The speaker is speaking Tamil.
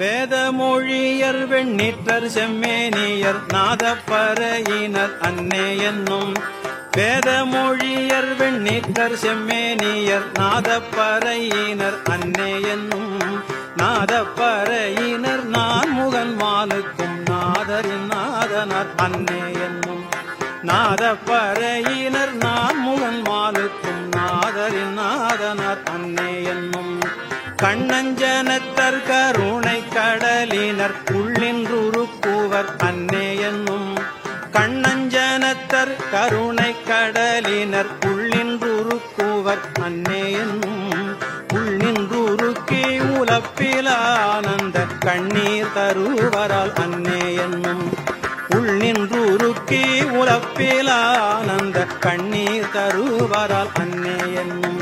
வேதமொழியர் வெண்ணிற்றர் செம்மேனியர் நாதப்பறையினர் அன்னே என்னும். வேதமொழியர் வெண்ணிற்றர் செம்மேனியர் நாதப்பறையினர் அன்னே என்னும். நாதப்பறையினர் நான் முகன் மாலுக்கும் நாதரின் நாதனர் அன்னே என்னும். நாதப்பறையினர் நான் முகன் மாலுக்கும் நாதரின் நாதனர் அன்னே என்னும். கண்ணஞ்சனத்தர் கருணை கடலினர் உள்ளின்றுருக்குவர் அன்னே என்னும். கண்ணஞ்சனத்தர் கருணை கடலினர் உள்ளின்றுருக்குவர் அன்னே என்னும். உள்ளின்றுருக்கி உலப்பிலானந்த கண்ணீர் தருவரால் அன்னே என்னும். உள்நின்றுருக்கி உலப்பிலானந்த கண்ணீர் தருவரால் அன்னே என்னும்.